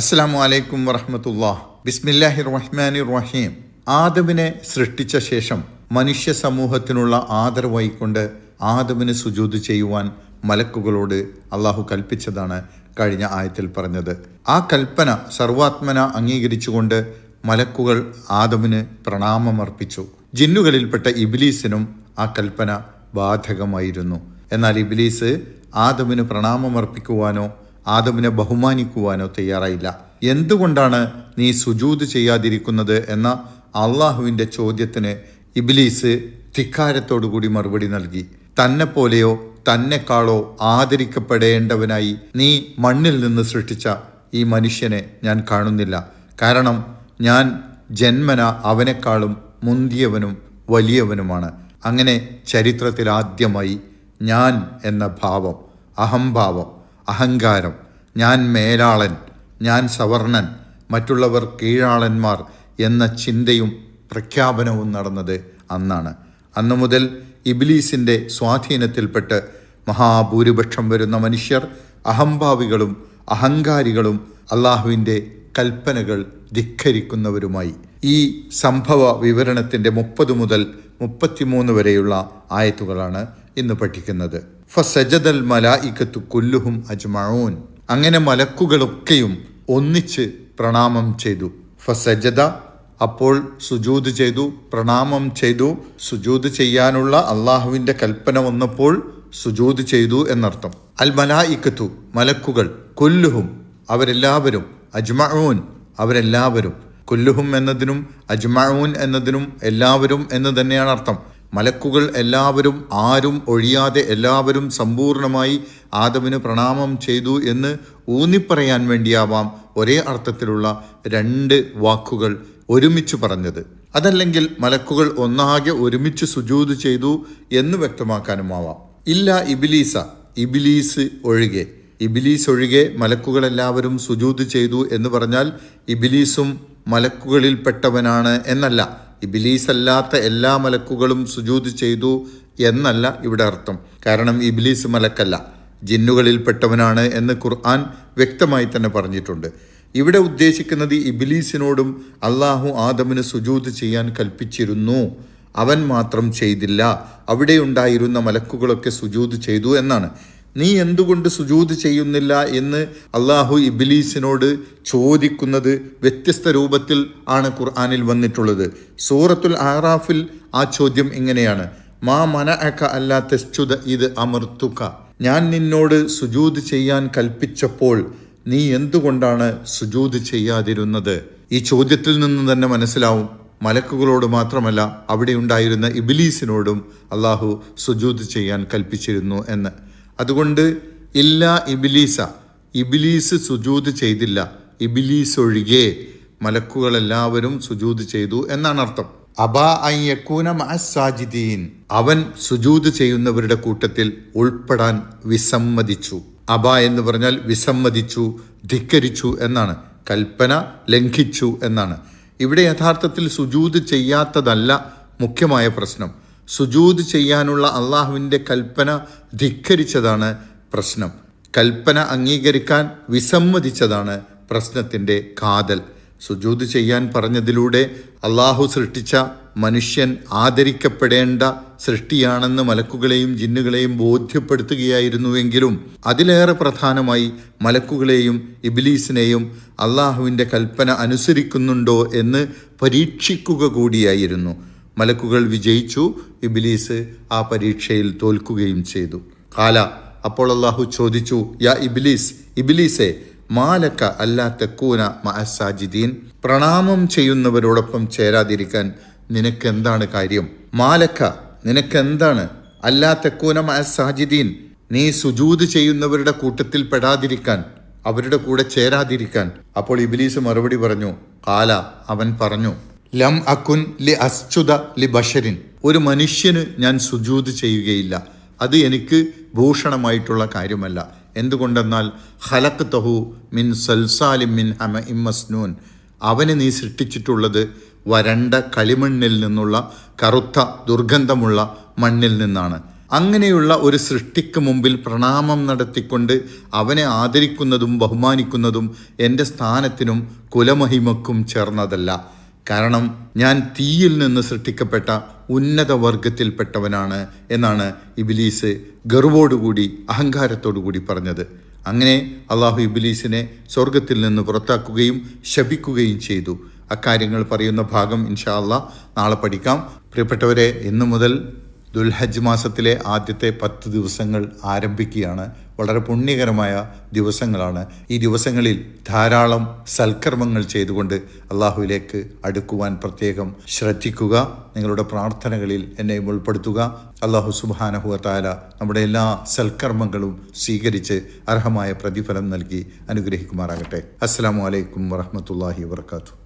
അസ്സാമു അലൈക്കും വറഹമത്തുല്ലാ ബിസ്മില്ലാഹി റഹ്മാനി റഹീം ആദവിനെ സൃഷ്ടിച്ച ശേഷം മനുഷ്യ സമൂഹത്തിനുള്ള ആദരവായിക്കൊണ്ട് ആദവിന് സുജൂത് ചെയ്യുവാൻ മലക്കുകളോട് അള്ളാഹു കൽപ്പിച്ചതാണ് കഴിഞ്ഞ ആയത്തിൽ പറഞ്ഞത്. ആ കൽപ്പന സർവാത്മന അംഗീകരിച്ചുകൊണ്ട് മലക്കുകൾ ആദവിന് പ്രണാമമർപ്പിച്ചു. ജിന്നുകളിൽപ്പെട്ട ഇബിലീസിനും ആ കൽപ്പന ബാധകമായിരുന്നു. എന്നാൽ ഇബിലീസ് ആദവിന് പ്രണാമമർപ്പിക്കുവാനോ ആദമിനെ ബഹുമാനിക്കുവാനോ തയ്യാറായില്ല. എന്തുകൊണ്ടാണ് നീ സുജൂത് ചെയ്യാതിരിക്കുന്നത് എന്ന അള്ളാഹുവിന്റെ ചോദ്യത്തിന് ഇബിലീസ് ധിക്കാരത്തോടുകൂടി മറുപടി നൽകി. തന്നെ പോലെയോ തന്നെക്കാളോ ആദരിക്കപ്പെടേണ്ടവനായി നീ മണ്ണിൽ നിന്ന് സൃഷ്ടിച്ച ഈ മനുഷ്യനെ ഞാൻ കാണുന്നില്ല. കാരണം ഞാൻ ജന്മന അവനെക്കാളും മുന്തിയവനും വലിയവനുമാണ്. അങ്ങനെ ചരിത്രത്തിൽ ആദ്യമായി ഞാൻ എന്ന ഭാവം അഹംഭാവം അഹങ്കാരം. ഞാൻ മേലാളൻ ഞാൻ സവർണൻ മറ്റുള്ളവർ കീഴാളന്മാർ എന്ന ചിന്തയും പ്രഖ്യാപനവും നടന്നത് അന്നാണ്. അന്നു മുതൽ ഇബിലീസിന്റെ സ്വാധീനത്തിൽപ്പെട്ട് മഹാഭൂരിപക്ഷം വരുന്ന മനുഷ്യർ അഹംഭാവികളും അഹങ്കാരികളും അള്ളാഹുവിന്റെ കൽപ്പനകൾ ധിക്കരിക്കുന്നവരുമായി ഈ സംഭവ വിവരണത്തിന്റെ മുപ്പത് മുതൽ മുപ്പത്തിമൂന്ന് വരെയുള്ള ആയത്തുകളാണ് ഇന്ന് പഠിക്കുന്നത്. ഫസജദൽ മലായിക്കത്തു കുല്ലുഹും അജ്മഊൻ. അങ്ങനെ മലക്കുകളൊക്കെയും ഒന്നിച്ച് പ്രണാമം ചെയ്തു. ഫസജദ അപ്പോൾ സുജൂത് ചെയ്തു. പ്രണാമം ചെയ്തു. സുജൂത് ചെയ്യാനുള്ള അള്ളാഹുവിന്റെ കൽപ്പന വന്നപ്പോൾ സുജൂത് ചെയ്തു എന്നർത്ഥം. അൽ മലായിക്കത്തു മലക്കുകൾ കൊല്ലുഹും അവരെല്ലാവരും അജ്മഊൻ അവരെല്ലാവരും കൊല്ലുഹും എന്നതിനും അജ്മഊൻ എന്നതിനും എല്ലാവരും എന്ന് തന്നെയാണ് അർത്ഥം. മലക്കുകൾ എല്ലാവരും ആരും ഒഴിയാതെ എല്ലാവരും സമ്പൂർണമായി ആദമിന് പ്രണാമം ചെയ്തു എന്ന് ഊന്നിപ്പറയാൻ വേണ്ടിയാവാം ഒരേ അർത്ഥത്തിലുള്ള രണ്ട് വാക്കുകൾ ഒരുമിച്ച് പറഞ്ഞത്. അതല്ലെങ്കിൽ മലക്കുകൾ ഒന്നാകെ ഒരുമിച്ച് സുജൂത് ചെയ്തു എന്ന് വ്യക്തമാക്കാനുമാവാം. ഇല്ല ഇബിലീസ ഇബിലീസ് ഒഴികെ. ഇബിലീസ് ഒഴികെ മലക്കുകളെല്ലാവരും സുജൂത് ചെയ്തു എന്ന് പറഞ്ഞാൽ ഇബിലീസും മലക്കുകളിൽപ്പെട്ടവനാണ് എന്നല്ല. ഇബിലീസ് അല്ലാത്ത എല്ലാ മലക്കുകളും സുജൂത് ചെയ്തു എന്നല്ല ഇവിടെ അർത്ഥം. കാരണം ഇബിലീസ് മലക്കല്ല. ജിന്നുകളിൽപ്പെട്ടവനാണ് എന്ന് ഖുർആൻ വ്യക്തമായി തന്നെ പറഞ്ഞിട്ടുണ്ട്. ഇവിടെ ഉദ്ദേശിക്കുന്നത് ഇബിലീസിനോടും അള്ളാഹു ആദമിന് സുജൂത് ചെയ്യാൻ കൽപ്പിച്ചിരുന്നു. അവൻ മാത്രം ചെയ്തില്ല. അവിടെ ഉണ്ടായിരുന്ന മലക്കുകളൊക്കെ സുജൂത് ചെയ്തു എന്നാണ്. നീ എന്തുകൊണ്ട് സുജൂത് ചെയ്യുന്നില്ല എന്ന് അള്ളാഹു ഇബിലീസിനോട് ചോദിക്കുന്നത് വ്യത്യസ്ത രൂപത്തിൽ ആണ് ഖുർആാനിൽ വന്നിട്ടുള്ളത്. സൂറത്തുൽ ആറാഫിൽ ആ ചോദ്യം ഇങ്ങനെയാണ്. മാ മന അക്ക അല്ലാ ഇത് അമർത്തുക. ഞാൻ നിന്നോട് സുജൂത് ചെയ്യാൻ കൽപ്പിച്ചപ്പോൾ നീ എന്തുകൊണ്ടാണ് സുജൂത് ചെയ്യാതിരുന്നത്? ഈ ചോദ്യത്തിൽ നിന്ന് തന്നെ മനസ്സിലാവും. മലക്കുകളോട് മാത്രമല്ല അവിടെ ഉണ്ടായിരുന്ന ഇബിലീസിനോടും അള്ളാഹു സുജൂത് ചെയ്യാൻ കൽപ്പിച്ചിരുന്നു എന്ന്. അതുകൊണ്ട് ഇല്ല ഇബിലീസ ഇബിലീസ് സുജൂത് ചെയ്തില്ല ഇബിലീസ് ഒഴികെ മലക്കുകളെല്ലാവരും സുജൂത് ചെയ്തു എന്നാണ് അർത്ഥം. അബാ അയ്യക്കൂന മഹസാജിദീൻ അവൻ സുജൂത് ചെയ്യുന്നവരുടെ കൂട്ടത്തിൽ ഉൾപ്പെടാൻ വിസമ്മതിച്ചു. അബ എന്ന് പറഞ്ഞാൽ വിസമ്മതിച്ചു ധിക്കരിച്ചു എന്നാണ്. കൽപ്പന ലംഘിച്ചു എന്നാണ്. ഇവിടെ യഥാർത്ഥത്തിൽ സുജൂത് ചെയ്യാത്തതല്ല മുഖ്യമായ പ്രശ്നം. സുജൂത് ചെയ്യാനുള്ള അള്ളാഹുവിന്റെ കൽപ്പന ധിക്കരിച്ചതാണ് പ്രശ്നം. കൽപ്പന അംഗീകരിക്കാൻ വിസമ്മതിച്ചതാണ് പ്രശ്നത്തിന്റെ കാതൽ. സുജൂത് ചെയ്യാൻ പറഞ്ഞതിലൂടെ അള്ളാഹു സൃഷ്ടിച്ച മനുഷ്യൻ ആദരിക്കപ്പെടേണ്ട സൃഷ്ടിയാണെന്ന് മലക്കുകളെയും ജിന്നുകളെയും ബോധ്യപ്പെടുത്തുകയായിരുന്നുവെങ്കിലും അതിലേറെ പ്രധാനമായി മലക്കുകളെയും ഇബിലീസിനെയും അള്ളാഹുവിന്റെ കൽപ്പന അനുസരിക്കുന്നുണ്ടോ എന്ന് പരീക്ഷിക്കുക കൂടിയായിരുന്നു. മലക്കുകൾ വിജയിച്ചു. ഇബിലീസ് ആ പരീക്ഷയിൽ തോൽക്കുകയും ചെയ്തു. കാല അപ്പോൾ അള്ളാഹു ചോദിച്ചു യാ ഇബിലീസ് ഇബിലീസെ മാലക്ക അല്ലാ തെക്കൂന മഅസാജിദീൻ പ്രണാമം ചെയ്യുന്നവരോടൊപ്പം ചേരാതിരിക്കാൻ നിനക്കെന്താണ് കാര്യം? മാലക്ക നിനക്കെന്താണ്? അല്ലാ തെക്കൂന മഅസാജിദീൻ നീ സുജൂത് ചെയ്യുന്നവരുടെ കൂട്ടത്തിൽ പെടാതിരിക്കാൻ അവരുടെ കൂടെ ചേരാതിരിക്കാൻ. അപ്പോൾ ഇബിലീസ് മറുപടി പറഞ്ഞു കാല അവൻ പറഞ്ഞു ലം അക്കുൻ ലി അസ്ചുത ലി ബഷരിൻ. ഒരു മനുഷ്യന് ഞാൻ സുജൂത് ചെയ്യുകയില്ല. അത് എനിക്ക് ഭൂഷണമായിട്ടുള്ള കാര്യമല്ല. എന്തുകൊണ്ടെന്നാൽ ഹലക്ക് തഹു മിൻ സൽസാലിം മിൻ ഹമ ഇമ്മസ്നൂൻ അവനെ നീ സൃഷ്ടിച്ചിട്ടുള്ളത് വരണ്ട കളിമണ്ണിൽ നിന്നുള്ള കറുത്ത ദുർഗന്ധമുള്ള മണ്ണിൽ നിന്നാണ്. അങ്ങനെയുള്ള ഒരു സൃഷ്ടിക്ക് മുമ്പിൽ പ്രണാമം നടത്തിക്കൊണ്ട് അവനെ ആദരിക്കുന്നതും ബഹുമാനിക്കുന്നതും എന്റെ സ്ഥാനത്തിനും കുലമഹിമക്കും ചേർന്നതല്ല. കാരണം ഞാൻ തീയിൽ നിന്ന് സൃഷ്ടിക്കപ്പെട്ട ഉന്നത വർഗത്തിൽപ്പെട്ടവനാണ് എന്നാണ് ഇബിലീസ് ഗർവോടുകൂടി അഹങ്കാരത്തോടുകൂടി പറഞ്ഞത്. അങ്ങനെ അള്ളാഹു ഇബിലീസിനെ സ്വർഗത്തിൽ നിന്ന് പുറത്താക്കുകയും ശപിക്കുകയും ചെയ്തു. അക്കാര്യങ്ങൾ പറയുന്ന ഭാഗം ഇൻഷാ അള്ളാഹ് നാളെ പഠിക്കാം. പ്രിയപ്പെട്ടവരെ ഇന്നു മുതൽ ദുൽഹജ്ജ് മാസത്തിലെ ആദ്യത്തെ പത്ത് ദിവസങ്ങൾ ആരംഭിക്കുകയാണ്. വളരെ പുണ്യകരമായ ദിവസങ്ങളാണ്. ഈ ദിവസങ്ങളിൽ ധാരാളം സൽക്കർമ്മങ്ങൾ ചെയ്തുകൊണ്ട് അള്ളാഹുവിലേക്ക് അടുക്കുവാൻ പ്രത്യേകം ശ്രദ്ധിക്കുക. നിങ്ങളുടെ പ്രാർത്ഥനകളിൽ എന്നെയും ഉൾപ്പെടുത്തുക. അള്ളാഹു സുബാനഹുവ താല നമ്മുടെ എല്ലാ സൽക്കർമ്മങ്ങളും സ്വീകരിച്ച് അർഹമായ പ്രതിഫലം നൽകി അനുഗ്രഹിക്കുമാറാകട്ടെ. അസ്സാം വലൈക്കും വറഹമത്തല്ലാഹി വാത്തു